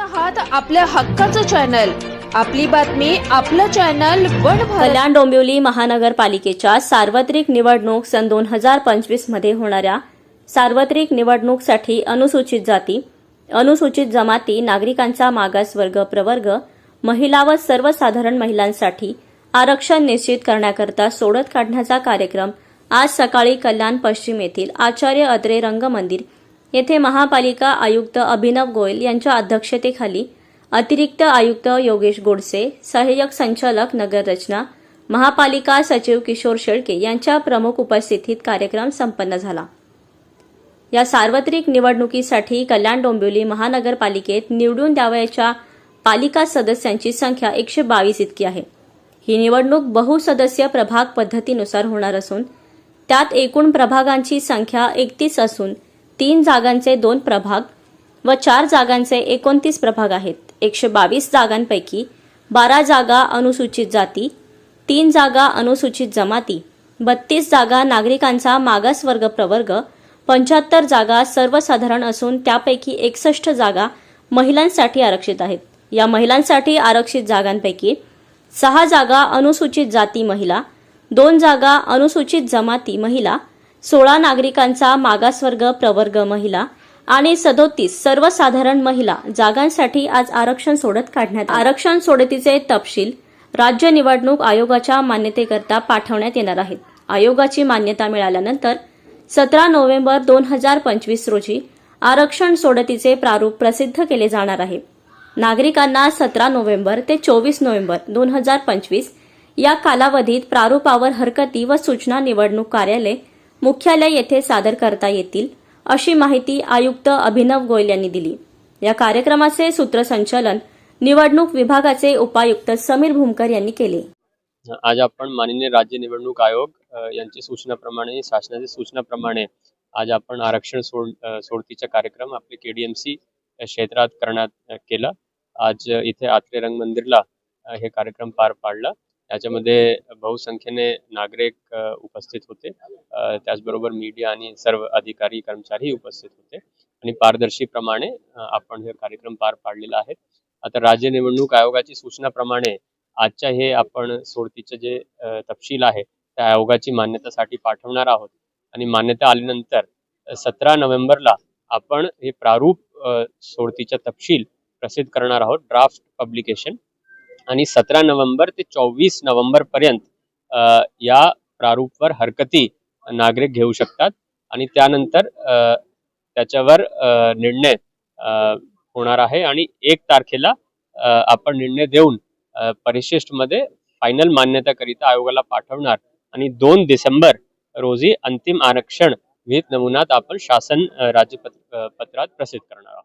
आहात आपल्या हक्काचं चॅनल. आपली बातमी आपलं चॅनल वन कल्याण डोंबिवली महानगरपालिकेच्या सार्वत्रिक निवडणूक सन दोन हजार पंचवीसमध्ये होणाऱ्या सार्वत्रिक निवडणूकसाठी अनुसूचित जाती अनुसूचित जमाती नागरिकांचा मागासवर्ग प्रवर्ग महिला व सर्वसाधारण महिलांसाठी आरक्षण निश्चित करण्याकरता सोडत काढण्याचा कार्यक्रम आज सकाळी कल्याण पश्चिम येथील आचार्य अत्रे रंगमंदिर येथे महापालिका आयुक्त अभिनव गोयल यांच्या अध्यक्षतेखाली अतिरिक्त आयुक्त योगेश गोडसे सहाय्यक संचालक नगररचना महापालिका सचिव किशोर शेळके यांच्या प्रमुख उपस्थितीत कार्यक्रम संपन्न झाला. या सार्वत्रिक निवडणुकीसाठी कल्याण डोंबिवली महानगरपालिकेत निवडून द्यावयाच्या पालिका सदस्यांची संख्या एकशे बावीस इतकी आहे. ही निवडणूक बहुसदस्य प्रभाग पद्धतीनुसार होणार असून त्यात एकूण प्रभागांची संख्या एकतीस असून तीन जागांचे दोन प्रभाग व चार जागांचे एकोणतीस प्रभाग आहेत. एकशे बावीस जागांपैकी बारा जागा अनुसूचित जाती तीन जागा अनुसूचित जमाती बत्तीस जागा नागरिकांचा मागासवर्ग प्रवर्ग पंच्याहत्तर जागा सर्वसाधारण असून त्यापैकी एकसष्ट जागा महिलांसाठी आरक्षित आहेत. या महिलांसाठी आरक्षित जागांपैकी सहा जागा अनुसूचित जाती महिला दोन जागा अनुसूचित जमाती महिला सोळा नागरिकांचा मागासवर्ग प्रवर्ग महिला आणि सदोतीस सर्वसाधारण महिला जागांसाठी आज आरक्षण सोडत काढण्यात आरक्षण सोडतीचे तपशील राज्य निवडणूक आयोगाच्या मान्यतेकरता पाठवण्यात येणार आहेत. आयोगाची मान्यता मिळाल्यानंतर सतरा नोव्हेंबर दोन हजार पंचवीस रोजी आरक्षण सोडतीचे प्रारूप प्रसिद्ध केले जाणार आहे. नागरिकांना सतरा नोव्हेंबर ते चोवीस नोव्हेंबर दोन हजार पंचवीस या कालावधीत प्रारूपावर हरकती व सूचना निवडणूक कार्यालय मुख्यालय येथे सादर करता येतील अशी माहिती आयुक्त अभिनव गोयल यांनी दिली. या कार्यक्रमाचे सूत्रसंचालन निवडणूक विभागाचे उपायुक्त समीर भूमकर यांनी केले. आज आपण माननीय राज्य निवडणूक आयोग यांची सूचनाप्रमाणे शासनाच्या सूचनाप्रमाणे आज आपण आरक्षण सोड सोडतीचा कार्यक्रम आपले केडीएमसी क्षेत्रात करण्यात केला. आज इथे आत्रे रंग मंदिरला हे कार्यक्रम पार पाडला. त्याच्यामध्ये बहुसंख्येने नागरिक उपस्थित होते. त्याचबरोबर मीडिया आणि सर्व अधिकारी कर्मचारी उपस्थित होते. आणि पारदर्शीप्रमाणे आपण हे कार्यक्रम पार पाडलेला आहे. आता राज्य निवडणूक आयोगाची सूचनाप्रमाणे आजच्या हे आपण सोडतीचे जे तपशील आहे त्या आयोगाची मान्यतासाठी पाठवणार आहोत. आणि मान्यता आल्यानंतर सतरा नोव्हेंबरला आपण हे प्रारूप सोडतीचा तपशील प्रसिद्ध करणार आहोत. Draft publication. आणि सतरा नोव्हेंबर ते चोवीस नोव्हेंबर पर्यंत या प्रारूपवर हरकती नागरिक घेऊ शकतात. आणि त्यानंतर त्याच्यावर निर्णय होणार आहे आणि एक तारखेला आपण निर्णय देऊन परिशिष्टमध्ये फायनल मान्यताकरिता आयोगाला पाठवणार. आणि दोन डिसेंबर रोजी अंतिम आरक्षण विहित नमुन्यात आपण शासन राज्यपत्र पत्रात प्रसिद्ध करणार आहोत.